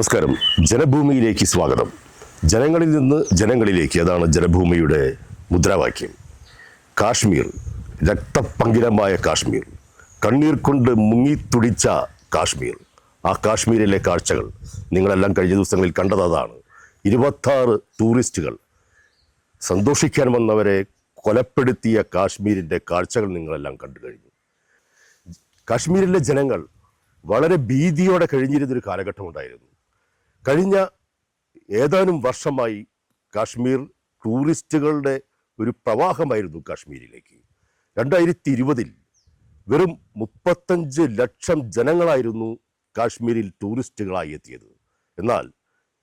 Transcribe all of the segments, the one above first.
നമസ്കാരം. ജനഭൂമിയിലേക്ക് സ്വാഗതം. ജനങ്ങളിൽ നിന്ന് ജനങ്ങളിലേക്ക് അതാണ് ജനഭൂമിയുടെ മുദ്രാവാക്യം. കാശ്മീർ രക്തപങ്കിലമായ കാശ്മീർ കണ്ണീർ കൊണ്ട് മുങ്ങിത്തുടിച്ച കാശ്മീർ. ആ കാശ്മീരിലെ കാഴ്ചകൾ നിങ്ങളെല്ലാം കഴിഞ്ഞ ദിവസങ്ങളിൽ കണ്ടത് അതാണ്. ഇരുപത്താറ് ടൂറിസ്റ്റുകൾ സന്തോഷിക്കാൻ വന്നവരെ കൊലപ്പെടുത്തിയ കാശ്മീരിന്റെ കാഴ്ചകൾ നിങ്ങളെല്ലാം കണ്ടു കഴിഞ്ഞു. കാശ്മീരിലെ ജനങ്ങൾ വളരെ ഭീതിയോടെ കഴിഞ്ഞിരുന്നൊരു കാലഘട്ടം ഉണ്ടായിരുന്നു കഴിഞ്ഞ ഏതാനും വർഷമായി കാശ്മീർ ടൂറിസ്റ്റുകളുടെ ഒരു പ്രവാഹമായിരുന്നു കാശ്മീരിലേക്ക്. രണ്ടായിരത്തി ഇരുപതിൽ വെറും മുപ്പത്തഞ്ച് ലക്ഷം ജനങ്ങളായിരുന്നു കാശ്മീരിൽ ടൂറിസ്റ്റുകളായി എത്തിയത്. എന്നാൽ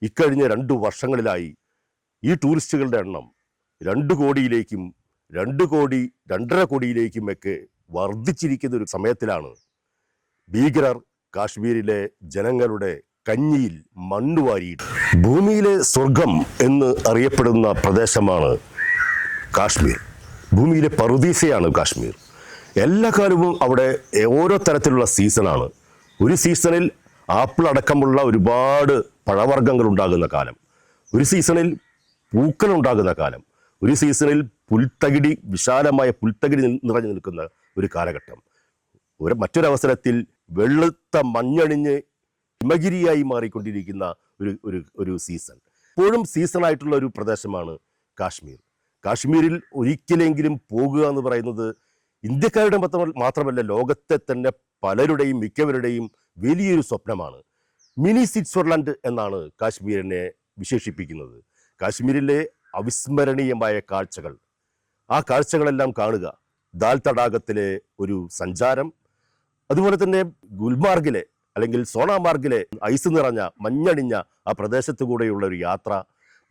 ഇക്കഴിഞ്ഞ രണ്ടു വർഷങ്ങളിലായി ഈ ടൂറിസ്റ്റുകളുടെ എണ്ണം രണ്ട് കോടിയിലേക്കും രണ്ട് കോടി രണ്ടര കോടിയിലേക്കുമൊക്കെ വർദ്ധിച്ചിരിക്കുന്ന ഒരു സമയത്തിലാണ് ഭീകരർ കാശ്മീരിലെ ജനങ്ങളുടെ കഞ്ഞിയിൽ മണ്ണ് വാരിയിട്ട് ഭൂമിയിലെ സ്വർഗം എന്ന് അറിയപ്പെടുന്ന പ്രദേശമാണ് കാശ്മീർ. ഭൂമിയിലെ പറുദീസയാണ് കാശ്മീർ. എല്ലാ കാലവും അവിടെ ഓരോ തരത്തിലുള്ള സീസണാണ്. ഒരു സീസണിൽ ആപ്പിൾ അടക്കമുള്ള ഒരുപാട് പഴവർഗങ്ങൾ ഉണ്ടാകുന്ന കാലം. ഒരു സീസണിൽ പൂക്കൾ ഉണ്ടാകുന്ന കാലം. ഒരു സീസണിൽ പുൽത്തകിടി വിശാലമായ പുൽത്തകിടി നിറഞ്ഞു നിൽക്കുന്ന ഒരു കാലഘട്ടം. ഒരു മറ്റൊരവസരത്തിൽ വെളുത്ത മഞ്ഞണിഞ്ഞ് ഹിമഗിരിയായി മാറിക്കൊണ്ടിരിക്കുന്ന ഒരു ഒരു ഒരു സീസൺ ഇപ്പോഴും സീസണായിട്ടുള്ള ഒരു പ്രദേശമാണ് കാശ്മീർ. കാശ്മീരിൽ ഒരിക്കലെങ്കിലും പോകുക എന്ന് പറയുന്നത് ഇന്ത്യക്കാരുടെ മാത്രമല്ല ലോകത്തെ തന്നെ പലരുടെയും മിക്കവരുടെയും വലിയൊരു സ്വപ്നമാണ്. മിനി സ്വിറ്റ്സർലൻഡ് എന്നാണ് കാശ്മീരിനെ വിശേഷിപ്പിക്കുന്നത്. കാശ്മീരിലെ അവിസ്മരണീയമായ കാഴ്ചകൾ. ആ കാഴ്ചകളെല്ലാം കാണുക. ദാൽ തടാകത്തിലെ ഒരു സഞ്ചാരം. അതുപോലെ തന്നെ ഗുൽമാർഗിലെ അല്ലെങ്കിൽ സോണാമാർഗിലെ ഐസ് നിറഞ്ഞ മഞ്ഞണിഞ്ഞ ആ പ്രദേശത്തു കൂടെയുള്ള ഒരു യാത്ര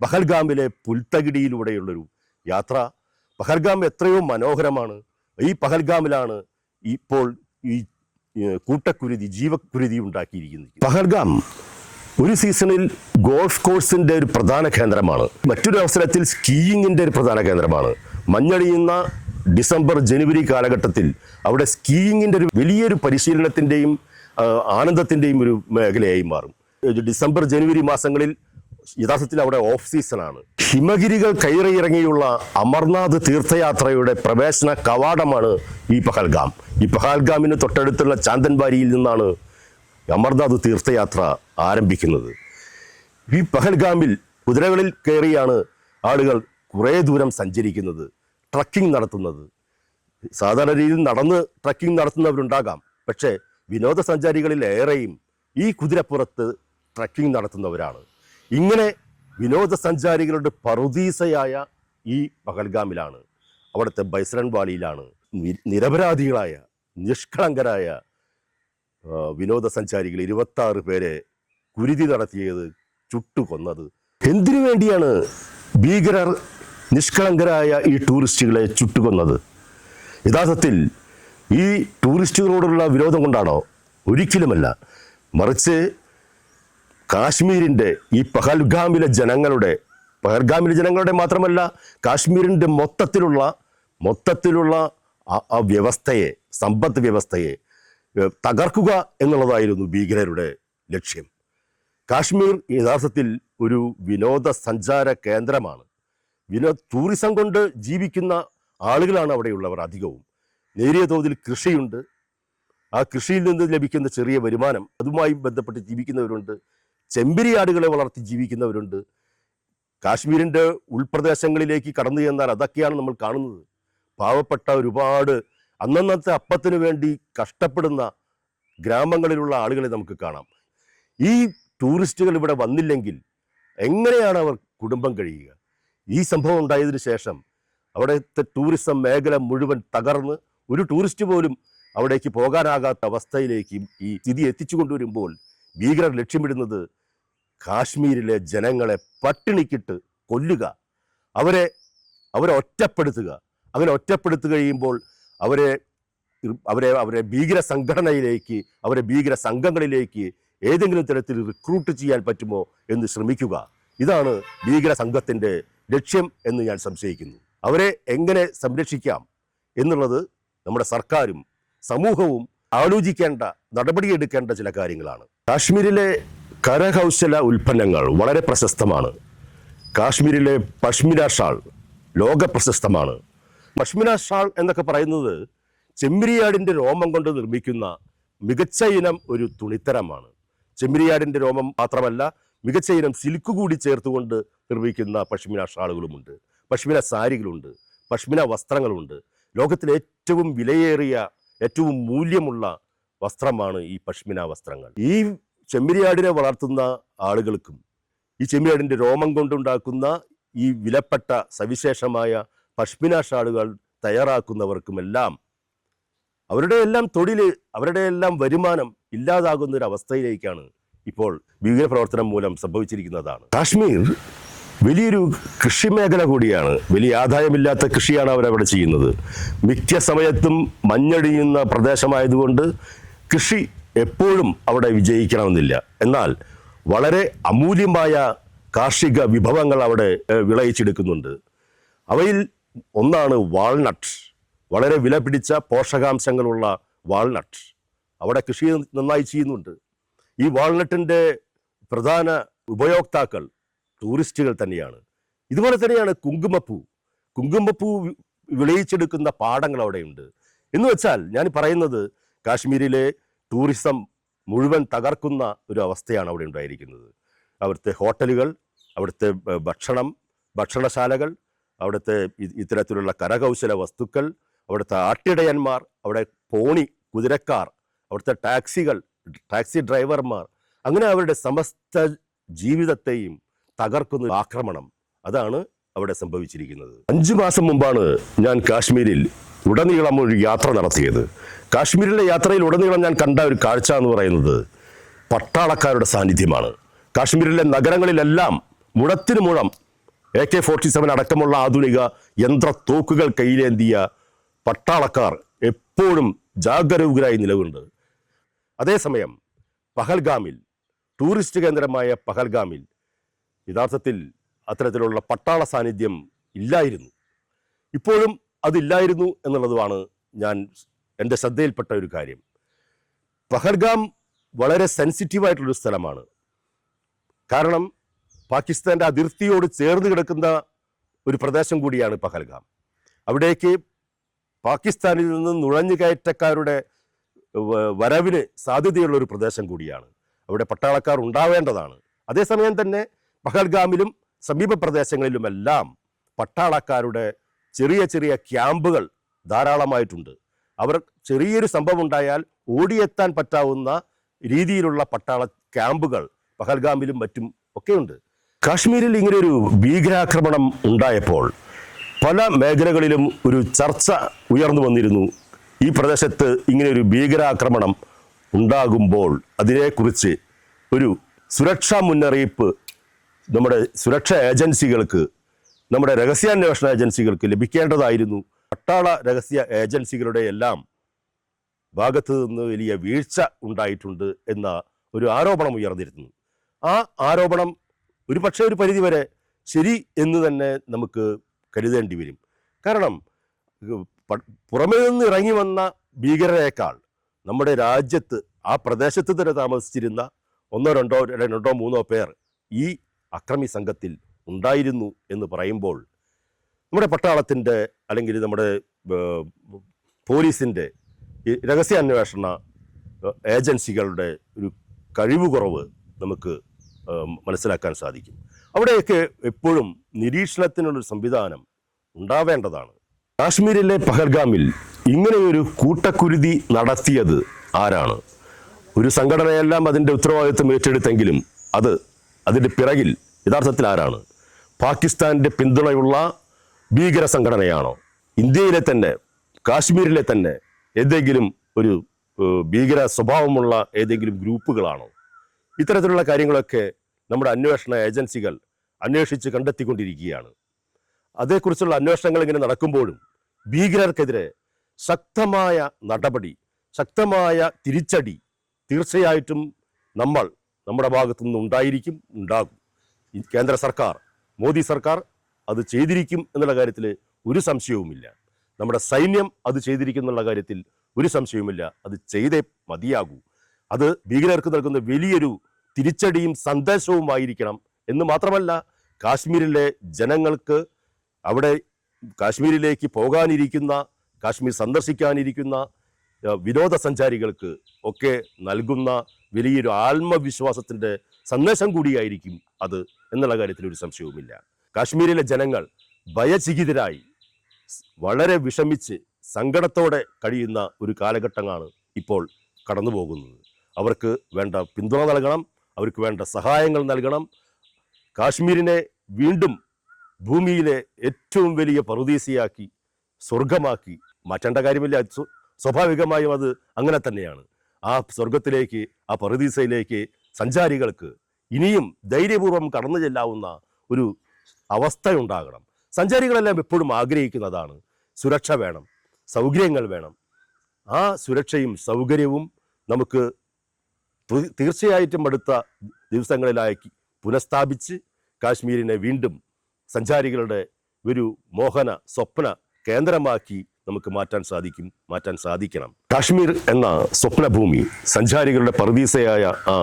പഹൽഗാമിലെ പുൽത്തകിടിയിലൂടെയുള്ളൊരു യാത്ര. പഹൽഗാം എത്രയോ മനോഹരമാണ്. ഈ പഹൽഗാമിലാണ് ഇപ്പോൾ ഈ കൂട്ടക്കുരുതി ജീവക്കുരുതി ഉണ്ടാക്കിയിരിക്കുന്നത്. പഹൽഗാം ഒരു സീസണിൽ ഗോൾഫ് കോഴ്സിന്റെ ഒരു പ്രധാന കേന്ദ്രമാണ്. മറ്റൊരു അവസരത്തിൽ സ്കീയിങ്ങിന്റെ ഒരു പ്രധാന കേന്ദ്രമാണ്. മഞ്ഞണിയുന്ന ഡിസംബർ ജനുവരി കാലഘട്ടത്തിൽ അവിടെ സ്കീയിങ്ങിന്റെ ഒരു വലിയൊരു പരിശീലനത്തിന്റെയും ആ, ആനന്ദത്തിന്റെയും ഒരു മേഖലയായി മാറും. ഡിസംബർ ജനുവരി മാസങ്ങളിൽ യഥാർത്ഥത്തിൽ അവിടെ ഓഫ് സീസണാണ്. ഹിമഗിരികൾ കയറിയിറങ്ങിയുള്ള അമർനാഥ് തീർത്ഥയാത്രയുടെ പ്രവേശന കവാടമാണ് ഈ പഹൽഗാം. ഈ പഹൽഗാമിന് തൊട്ടടുത്തുള്ള ചാന്തൻബാരിയിൽ നിന്നാണ് അമർനാഥ് തീർത്ഥയാത്ര ആരംഭിക്കുന്നത്. ഈ പഹൽഗാമിൽ കുതിരകളിൽ കയറിയാണ് ആളുകൾ കുറേ ദൂരം സഞ്ചരിക്കുന്നത് ട്രക്കിംഗ് നടത്തുന്നത്. സാധാരണ രീതിയിൽ നടന്ന് ട്രക്കിംഗ് നടത്തുന്നവരുണ്ടാകാം. പക്ഷേ വിനോദസഞ്ചാരികളിൽ ഏറെയും ഈ കുതിരപ്പുറത്ത് ട്രക്കിംഗ് നടത്തുന്നവരാണ്. ഇങ്ങനെ വിനോദസഞ്ചാരികളുടെ പറുദീസയായ ഈ പഹൽഗാമിലാണ് അവിടുത്തെ ബൈസരൺ വാലിയിലാണ് നിരപരാധികളായ നിഷ്കളങ്കരായ വിനോദസഞ്ചാരികൾ ഇരുപത്തി ആറ് പേരെ കുരുതി നടത്തിയത് ചുട്ടുകൊന്നത്. എന്തിനു വേണ്ടിയാണ് ഭീകരർ നിഷ്കളങ്കരായ ഈ ടൂറിസ്റ്റുകളെ ചുട്ടുകൊന്നത്? യഥാർത്ഥത്തിൽ ഈ ടൂറിസ്റ്റുകളോടുള്ള വിരോധം കൊണ്ടാണോ? ഒരിക്കലുമല്ല. മറിച്ച് കാശ്മീരിന്റെ ഈ പഹൽഗാമിലെ ജനങ്ങളുടെ പഹൽഗാമിലെ ജനങ്ങളുടെ മാത്രമല്ല കാശ്മീരിന്റെ മൊത്തത്തിലുള്ള മൊത്തത്തിലുള്ള ആ- വ്യവസ്ഥയെ സമ്പദ് വ്യവസ്ഥയെ തകർക്കുക എന്നുള്ളതായിരുന്നു ഭീകരരുടെ ലക്ഷ്യം. കാശ്മീർ യഥാർത്ഥത്തിൽ ഒരു വിനോദസഞ്ചാര കേന്ദ്രമാണ്. വിനോദ ടൂറിസം കൊണ്ട് ജീവിക്കുന്ന ആളുകളാണ് അവിടെയുള്ളവർ അധികവും. നേരിയ തോതിൽ കൃഷിയുണ്ട്. ആ കൃഷിയിൽ നിന്ന് ലഭിക്കുന്ന ചെറിയ വരുമാനം അതുമായി ബന്ധപ്പെട്ട് ജീവിക്കുന്നവരുണ്ട്. ചെമ്പരിയാടുകളെ വളർത്തി ജീവിക്കുന്നവരുണ്ട്. കാശ്മീരിന്റെ ഉൾപ്രദേശങ്ങളിലേക്ക് കടന്നു ചെന്നാൽ അതൊക്കെയാണ് നമ്മൾ കാണുന്നത്. പാവപ്പെട്ട ഒരുപാട് അന്നന്നത്തെ അപ്പത്തിന് വേണ്ടി കഷ്ടപ്പെടുന്ന ഗ്രാമങ്ങളിലുള്ള ആളുകളെ നമുക്ക് കാണാം. ഈ ടൂറിസ്റ്റുകൾ ഇവിടെ വന്നില്ലെങ്കിൽ എങ്ങനെയാണ് അവർ കുടുംബം കഴിയുക? ഈ സംഭവം ഉണ്ടായതിനു ശേഷം അവിടുത്തെ ടൂറിസം മേഖല മുഴുവൻ തകർന്ന് ഒരു ടൂറിസ്റ്റ് പോലും അവിടേക്ക് പോകാനാകാത്ത അവസ്ഥയിലേക്ക് ഈ സ്ഥിതി എത്തിച്ചു കൊണ്ടുവരുമ്പോൾ ഭീകരർ ലക്ഷ്യമിടുന്നത് കാശ്മീരിലെ ജനങ്ങളെ പട്ടിണിക്കിട്ട് കൊല്ലുക. അവരെ അവരെ ഒറ്റപ്പെടുത്തുക. അങ്ങനെ ഒറ്റപ്പെടുത്തു കഴിയുമ്പോൾ അവരെ അവരെ അവരെ ഭീകര സംഘടനയിലേക്ക് അവരെ ഭീകര സംഘങ്ങളിലേക്ക് ഏതെങ്കിലും തരത്തിൽ റിക്രൂട്ട് ചെയ്യാൻ പറ്റുമോ എന്ന് ശ്രമിക്കുക. ഇതാണ് ഭീകര സംഘത്തിന്റെ ലക്ഷ്യം എന്ന് ഞാൻ സംശയിക്കുന്നു. അവരെ എങ്ങനെ സംരക്ഷിക്കാം എന്നുള്ളത് നമ്മുടെ സർക്കാരും സമൂഹവും ആലോചിക്കേണ്ട നടപടിയെടുക്കേണ്ട ചില കാര്യങ്ങളാണ്. കാശ്മീരിലെ കരകൗശല ഉൽപ്പന്നങ്ങൾ വളരെ പ്രശസ്തമാണ്. കാശ്മീരിലെ പഷ്മിന ഷാൾ ലോക പ്രശസ്തമാണ്. പഷ്മിന ഷാൾ എന്നൊക്കെ പറയുന്നത് ചെമ്മിരിയാടിന്റെ രോമം കൊണ്ട് നിർമ്മിക്കുന്ന മികച്ച ഇനം ഒരു തുണിത്തരമാണ്. ചെമ്മിരിയാടിന്റെ രോമം മാത്രമല്ല മികച്ച ഇനം സിൽക്ക് കൂടി ചേർത്തുകൊണ്ട് നിർമ്മിക്കുന്ന പഷ്മിന ഷാളുകളുമുണ്ട്. പഷ്മിന സാരികളുണ്ട് പഷ്മിന വസ്ത്രങ്ങളുണ്ട്. ലോകത്തിലെ ഏറ്റവും വിലയേറിയ ഏറ്റവും മൂല്യമുള്ള വസ്ത്രമാണ് ഈ പഷ്മിന വസ്ത്രങ്ങൾ. ഈ ചെമ്മിരിയാടിനെ വളർത്തുന്ന ആളുകൾക്കും ഈ ചെമ്മിരിയാടിന്റെ രോമം കൊണ്ടുണ്ടാക്കുന്ന ഈ വിലപ്പെട്ട സവിശേഷമായ പഷ്മിന ഷാളുകൾ തയ്യാറാക്കുന്നവർക്കുമെല്ലാം അവരുടെ എല്ലാം തൊഴിൽ അവരുടെ എല്ലാം വരുമാനം ഇല്ലാതാകുന്ന ഒരു അവസ്ഥയിലേക്കാണ് ഇപ്പോൾ ഭീകരപ്രവർത്തനം മൂലം സംഭവിച്ചിരിക്കുന്നതാണ്. കാശ്മീർ വലിയൊരു കൃഷി മേഖല കൂടിയാണ്. വലിയ ആദായമില്ലാത്ത കൃഷിയാണ് അവരവിടെ ചെയ്യുന്നത്. മിക്ക സമയത്തും മഞ്ഞടിയുന്ന പ്രദേശമായതുകൊണ്ട് കൃഷി എപ്പോഴും അവിടെ വിജയിക്കണമെന്നില്ല. എന്നാൽ വളരെ അമൂല്യമായ കാർഷിക വിഭവങ്ങൾ അവിടെ വിളയിച്ചെടുക്കുന്നുണ്ട്. അവയിൽ ഒന്നാണ് വാൾനട്ട്. വളരെ വില പിടിച്ച പോഷകാംശങ്ങളുള്ള വാൾനട്ട്. അവിടെ കൃഷി നന്നായി ചെയ്യുന്നുണ്ട്. ഈ വാൾനട്ടിന്റെ പ്രധാന ഉപയോക്താക്കൾ ടൂറിസ്റ്റുകൾ തന്നെയാണ്. ഇതുപോലെ തന്നെയാണ് കുങ്കുമപ്പൂ. കുങ്കുമപ്പൂ വിളയിച്ചെടുക്കുന്ന പാടങ്ങൾ അവിടെയുണ്ട്. എന്ന് വെച്ചാൽ ഞാൻ പറയുന്നത് കാശ്മീരിലെ ടൂറിസം മുഴുവൻ തകർക്കുന്ന ഒരു അവസ്ഥയാണ് അവിടെ ഉണ്ടായിരിക്കുന്നത്. അവിടുത്തെ ഹോട്ടലുകൾ അവിടുത്തെ ഭക്ഷണം ഭക്ഷണശാലകൾ അവിടുത്തെ ഇത്തരത്തിലുള്ള കരകൗശല വസ്തുക്കൾ അവിടുത്തെ ആട്ടിടയന്മാർ അവിടെ പോണി കുതിരക്കാർ അവിടുത്തെ ടാക്സികൾ ടാക്സി ഡ്രൈവർമാർ അങ്ങനെ അവരുടെ സമസ്ത ജീവിതത്തെയും തകർക്കുന്ന ആക്രമണം അതാണ് അവിടെ സംഭവിച്ചിരിക്കുന്നത്. അഞ്ചു മാസം മുമ്പാണ് ഞാൻ കാശ്മീരിൽ ഉടനീളം ഒരു യാത്ര നടത്തിയത്. കാശ്മീരിലെ യാത്രയിൽ ഉടനീളം ഞാൻ കണ്ട ഒരു കാഴ്ച എന്ന് പറയുന്നത് പട്ടാളക്കാരുടെ സാന്നിധ്യമാണ്. കാശ്മീരിലെ നഗരങ്ങളിലെല്ലാം മുഴത്തിന് മുഴം എ കെ ഫോർട്ടി സെവൻ അടക്കമുള്ള ആധുനിക യന്ത്ര തോക്കുകൾ കയ്യിലേന്തിയ പട്ടാളക്കാർ എപ്പോഴും ജാഗരൂകരായി നിലവുണ്ട് അതേസമയം പഹൽഗാമിൽ ടൂറിസ്റ്റ് കേന്ദ്രമായ പഹൽഗാമിൽ യഥാർത്ഥത്തിൽ അത്തരത്തിലുള്ള പട്ടാള സാന്നിധ്യം ഇല്ലായിരുന്നു. ഇപ്പോഴും അതില്ലായിരുന്നു എന്നുള്ളതുമാണ് ഞാൻ എന്റെ ശ്രദ്ധയിൽപ്പെട്ട ഒരു കാര്യം. പഹൽഗാം വളരെ സെൻസിറ്റീവായിട്ടുള്ളൊരു സ്ഥലമാണ്. കാരണം പാകിസ്ഥാന്റെ അതിർത്തിയോട് ചേർന്ന് കിടക്കുന്ന ഒരു പ്രദേശം കൂടിയാണ് പഹൽഗാം. അവിടേക്ക് പാകിസ്ഥാനിൽ നിന്ന് നുഴഞ്ഞുകയറ്റക്കാരുടെ വരവിന് സാധ്യതയുള്ള ഒരു പ്രദേശം കൂടിയാണ്. അവിടെ പട്ടാളക്കാർ ഉണ്ടാവേണ്ടതാണ്. അതേസമയം തന്നെ പഹൽഗാമിലും സമീപ പ്രദേശങ്ങളിലുമെല്ലാം പട്ടാളക്കാരുടെ ചെറിയ ചെറിയ ക്യാമ്പുകൾ ധാരാളമായിട്ടുണ്ട്. അവർ ചെറിയൊരു സംഭവം ഉണ്ടായാൽ ഓടിയെത്താൻ പറ്റാവുന്ന രീതിയിലുള്ള പട്ടാള ക്യാമ്പുകൾ പഹൽഗാമിലും മറ്റും ഒക്കെയുണ്ട്. കാശ്മീരിൽ ഇങ്ങനെയൊരു ഭീകരാക്രമണം ഉണ്ടായപ്പോൾ പല മേഖലകളിലും ഒരു ചർച്ച ഉയർന്നു വന്നിരുന്നു. ഈ പ്രദേശത്ത് ഇങ്ങനെയൊരു ഭീകരാക്രമണം ഉണ്ടാകുമ്പോൾ അതിനെക്കുറിച്ച് ഒരു സുരക്ഷാ മുന്നറിയിപ്പ് നമ്മുടെ സുരക്ഷാ ഏജൻസികൾക്ക് നമ്മുടെ രഹസ്യാന്വേഷണ ഏജൻസികൾക്ക് ലഭിക്കേണ്ടതായിരുന്നു. പട്ടാള രഹസ്യ ഏജൻസികളുടെ എല്ലാം ഭാഗത്തു നിന്ന് വലിയ വീഴ്ച ഉണ്ടായിട്ടുണ്ട് എന്ന ഒരു ആരോപണം ഉയർന്നിരുന്നു. ആ ആരോപണം ഒരു പക്ഷേ ഒരു പരിധിവരെ ശരി എന്ന് തന്നെ നമുക്ക് കരുതേണ്ടി വരും. കാരണം പുറമേ നിന്ന് ഇറങ്ങി വന്ന ഭീകരരേക്കാൾ നമ്മുടെ രാജ്യത്ത് ആ പ്രദേശത്ത് തന്നെ താമസിച്ചിരുന്ന ഒന്നോ രണ്ടോ രണ്ടോ മൂന്നോ പേർ ഈ അക്രമി സംഘത്തിൽ ഉണ്ടായിരുന്നു എന്ന് പറയുമ്പോൾ നമ്മുടെ പട്ടാളത്തിന്റെ അല്ലെങ്കിൽ നമ്മുടെ പോലീസിന്റെ രഹസ്യാന്വേഷണ ഏജൻസികളുടെ ഒരു കഴിവ് കുറവ് നമുക്ക് മനസ്സിലാക്കാൻ സാധിക്കും. അവിടെയൊക്കെ എപ്പോഴും നിരീക്ഷണത്തിനുള്ളൊരു സംവിധാനം ഉണ്ടാവേണ്ടതാണ്. കാശ്മീരിലെ പഹൽഗാമിൽ ഇങ്ങനെയൊരു കൂട്ടക്കുരുതി നടത്തിയത് ആരാണ്? ഒരു സംഘടനയെല്ലാം അതിന്റെ ഉത്തരവാദിത്വം ഏറ്റെടുത്തെങ്കിലും അത് അതിന്റെ പിറകിൽ യഥാർത്ഥത്തിൽ ആരാണ്? പാകിസ്ഥാന്റെ പിന്തുണയുള്ള ഭീകര സംഘടനയാണോ? ഇന്ത്യയിലെ തന്നെ കാശ്മീരിലെ തന്നെ ഏതെങ്കിലും ഒരു ഭീകര സ്വഭാവമുള്ള ഏതെങ്കിലും ഗ്രൂപ്പുകളാണോ? ഇത്തരത്തിലുള്ള കാര്യങ്ങളൊക്കെ നമ്മുടെ അന്വേഷണ ഏജൻസികൾ അന്വേഷിച്ച് കണ്ടെത്തിക്കൊണ്ടിരിക്കുകയാണ്. അതേക്കുറിച്ചുള്ള അന്വേഷണങ്ങൾ ഇങ്ങനെ നടക്കുമ്പോഴും ഭീകരർക്കെതിരെ ശക്തമായ നടപടി ശക്തമായ തിരിച്ചടി തീർച്ചയായിട്ടും നമ്മൾ നമ്മുടെ ഭാഗത്തു നിന്ന് ഉണ്ടായിരിക്കും ഉണ്ടാകും. കേന്ദ്ര സർക്കാർ മോദി സർക്കാർ അത് ചെയ്തിരിക്കും എന്നുള്ള കാര്യത്തിൽ ഒരു സംശയവുമില്ല. നമ്മുടെ സൈന്യം അത് ചെയ്തിരിക്കും എന്നുള്ള കാര്യത്തിൽ ഒരു സംശയവുമില്ല. അത് ചെയ്തേ മതിയാകൂ. അത് ഭീകരർക്ക് നൽകുന്ന വലിയൊരു തിരിച്ചടിയും സന്ദേശവുമായിരിക്കണം എന്ന് മാത്രമല്ല കാശ്മീരിലെ ജനങ്ങൾക്ക് അവിടെ കാശ്മീരിലേക്ക് പോകാനിരിക്കുന്ന കാശ്മീർ സന്ദർശിക്കാനിരിക്കുന്ന വിനോദസഞ്ചാരികൾക്ക് ഒക്കെ നൽകുന്ന വലിയൊരു ആത്മവിശ്വാസത്തിന്റെ സന്ദേശം കൂടിയായിരിക്കും അത് എന്നുള്ള കാര്യത്തിൽ ഒരു സംശയവുമില്ല. കാശ്മീരിലെ ജനങ്ങൾ ഭയചികിതരായി വളരെ വിഷമിച്ച് സങ്കടത്തോടെ കഴിയുന്ന ഒരു കാലഘട്ടമാണ് ഇപ്പോൾ കടന്നു പോകുന്നത് അവർക്ക് വേണ്ട പിന്തുണ നൽകണം അവർക്ക് വേണ്ട സഹായങ്ങൾ നൽകണം. കാശ്മീരിനെ വീണ്ടും ഭൂമിയിലെ ഏറ്റവും വലിയ പറുദീസയാക്കി സ്വർഗമാക്കി മാറ്റേണ്ട കാര്യമില്ല. സ്വാഭാവികമായും അത് അങ്ങനെ തന്നെയാണ്. ആ സ്വർഗത്തിലേക്ക് ആ പറുദീസയിലേക്ക് സഞ്ചാരികൾക്ക് ഇനിയും ധൈര്യപൂർവം കടന്നു ചെല്ലാവുന്ന ഒരു അവസ്ഥയുണ്ടാകണം. സഞ്ചാരികളെല്ലാം എപ്പോഴും ആഗ്രഹിക്കുന്നതാണ് സുരക്ഷ വേണം സൗകര്യങ്ങൾ വേണം. ആ സുരക്ഷയും സൗകര്യവും നമുക്ക് തീർച്ചയായിട്ടും അടുത്ത ദിവസങ്ങളിലായി പുനഃസ്ഥാപിച്ച് കാശ്മീരിനെ വീണ്ടും സഞ്ചാരികളുടെ ഒരു മോഹന സ്വപ്ന കേന്ദ്രമാക്കി നമുക്ക് മാറ്റാൻ സാധിക്കും മാറ്റാൻ സാധിക്കണം. കാശ്മീർ എന്ന സ്വപ്നഭൂമി സഞ്ചാരികളുടെ പർദീസയായ ആ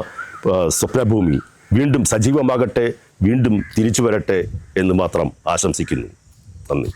സ്വപ്നഭൂമി വീണ്ടും സജീവമാകട്ടെ വീണ്ടും തിരിച്ചു വരട്ടെ എന്ന് മാത്രം ആശംസിക്കുന്നു. നന്ദി.